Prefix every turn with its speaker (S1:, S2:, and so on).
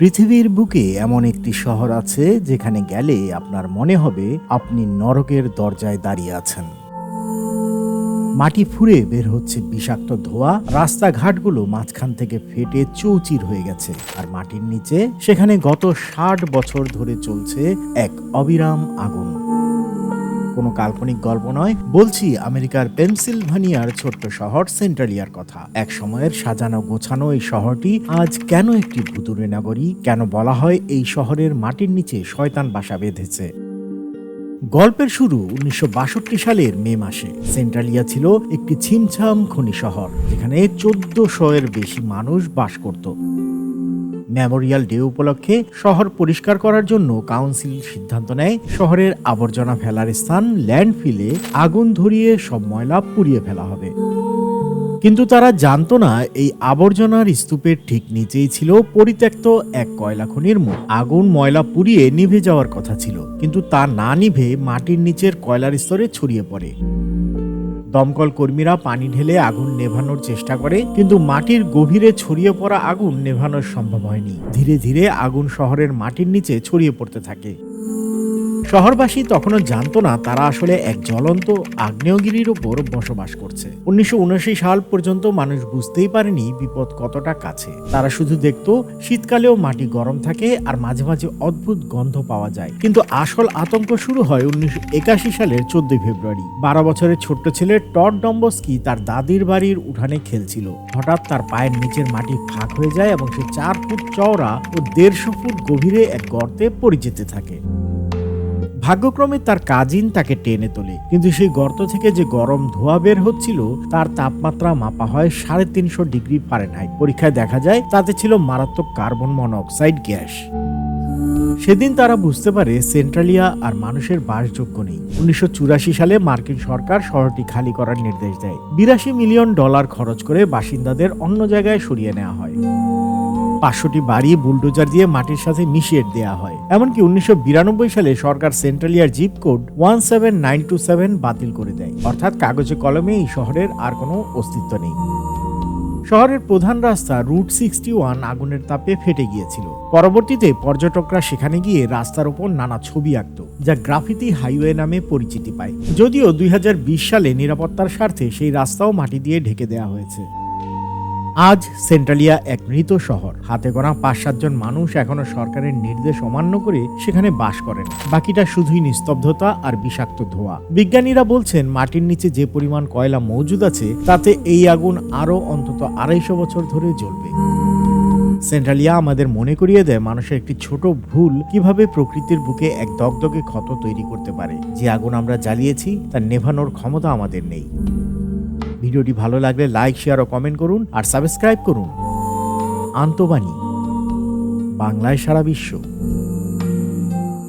S1: পৃথিবীর বুকে এমন একটি শহর আছে যেখানে গেলে আপনার মনে হবে আপনি নরকের দরজায় দাঁড়িয়ে আছেন। মাটি ফুরে বের হচ্ছে বিষাক্ত ধোয়া, রাস্তাঘাটগুলো মাঝখান থেকে ফেটে চৌচির হয়ে গেছে, আর মাটির নিচে সেখানে গত ষাট বছর ধরে চলছে এক অবিরাম আগুন কোনো কাল্পনিক গল্প নয়, বলছি আমেরিকার পেনসিলভানিয়ার ছোট্ট শহর সেন্ট্রালিয়ার কথা। এক সময়ের সাজানো গোছানো এই শহরটি আজ কেন একটি ভুতুরে নগরী? কেন বলা হয় এই শহরের মাটির নিচে শয়তান বাসা বেঁধেছে? গল্পের শুরু উনিশশো বাষট্টি সালের মে মাসে। সেন্ট্রালিয়া ছিল একটি ছিমছাম খনি শহর, যেখানে চোদ্দশো এর বেশি মানুষ বাস করত। মেমোরিয়াল ডে উপলক্ষে শহর পরিষ্কার করার জন্য কাউন্সিল সিদ্ধান্ত নেয়। শহরের আবর্জনা ফেলার স্থান ল্যান্ডফিলে আগুন ধরিয়ে সব ময়লা পুড়িয়ে ফেলা হবে। কিন্তু তারা জানতো না, এই আবর্জনার স্তূপের ঠিক নিচেই ছিল পরিত্যক্ত এক কয়লা খনির মুখ আগুন ময়লা পুড়িয়ে নিভে যাওয়ার কথা ছিল, কিন্তু তা না নিভে মাটির নিচের কয়লার স্তরে ছড়িয়ে পড়ে। দমকল কর্মীরা পানি ঢেলে আগুন নেভানোর চেষ্টা করে, কিন্তু মাটির গভীরে ছড়িয়ে পড়া আগুন নেভানো সম্ভব হয়নি। ধীরে ধীরে আগুন শহরের মাটির নিচে ছড়িয়ে পড়তে থাকে। শহরবাসী তখনও জানতো না তারা আসলে এক জ্বলন্ত আগ্নেয়গিরির ওপর বসবাস করছে। উনিশশো সাল পর্যন্ত মানুষ বুঝতেই পারেনি বিপদ কতটা কাছে। তারা শুধু দেখতো, শীতকালেও মাটি গরম থাকে আর মাঝে মাঝে অদ্ভুত গন্ধ পাওয়া যায়। কিন্তু আসল আতঙ্ক শুরু হয় উনিশশো একাশি সালের চোদ্দই ফেব্রুয়ারি। বারো বছরের ছোট্ট ছেলে টড ডম্বস্কি তার দাদির বাড়ির উঠানে খেলছিল। হঠাৎ তার পায়ের নিচের মাটি ফাঁক হয়ে যায় এবং সে চার ফুট চওড়া ও দেড়শো ফুট গভীরে এক গর্তে পড়ে যেতে থাকে। ভাগ্যক্রমে তার কাজিন তাকে টেনে তোলে। কিন্তু সেই গর্ত থেকে যে গরম ধোয়া বের হচ্ছিল, তার তাপমাত্রা মাপা হয় সাড়ে তিনশো ডিগ্রি ফারেনহাইট। পরীক্ষায় দেখা যায়, তাতে ছিল মারাত্মক কার্বন মনোক্সাইড গ্যাস। সেদিন তারা বুঝতে পারে, সেন্ট্রালিয়া আর মানুষের বাসযোগ্য নেই। উনিশশো চুরাশি সালে মার্কিন সরকার শহরটি খালি করার নির্দেশ দেয়। বিরাশি মিলিয়ন ডলার খরচ করে বাসিন্দাদের অন্য জায়গায় সরিয়ে নেওয়া হয়। পাঁচশোটি বাড়ি, বুলডোজার দিয়ে মাটির সাথে মিশিয়ে দেওয়া হয়। এমনকি উনিশশো বিরানব্বই সালে সরকার সেন্ট্রালিয়ার zip code one seven nine two seven বাতিল করে দেয়। অর্থাৎ কাগজে কলমে এই শহরের আর কোনো অস্তিত্ব নেই। শহরের প্রধান রাস্তা রুট সিক্সটি ওয়ান আগুনের তাপে ফেটে গিয়েছিল। পরবর্তীতে পর্যটকরা সেখানে গিয়ে রাস্তার উপর নানা ছবি আঁকত, যা গ্রাফিতি হাইওয়ে নামে পরিচিতি পায়। যদিও দুই হাজার বিশ সালে নিরাপত্তার স্বার্থে সেই রাস্তাও মাটি দিয়ে ঢেকে দেওয়া হয়েছে। আজ সেন্ট্রালিয়া এক মৃত শহর। হাতে গোনা পাঁচ সাতজন মানুষ এখনও সরকারের নির্দেশ অমান্য করে সেখানে বাস করেন বাকিটা শুধুই নিস্তব্ধতা আর বিষাক্ত ধোঁয়া। বিজ্ঞানীরা বলছেন, মাটির নিচে যে পরিমাণ কয়লা মজুদ আছে, তাতে এই আগুন আরও অন্তত আড়াইশো বছর ধরে জ্বলবে। সেন্ট্রালিয়া আমাদের মনে করিয়ে দেয়, মানুষের একটি ছোট ভুল কীভাবে প্রকৃতির বুকে এক দগদগে ক্ষত তৈরি করতে পারে। যে আগুন আমরা জ্বালিয়েছি, তার নেভানোর ক্ষমতা আমাদের নেই। ভিডিওটি ভালো লাগলে লাইক, শেয়ার ও কমেন্ট করুন আর সাবস্ক্রাইব করুন। আন্তবাণী, বাংলায় সারা বিশ্ব।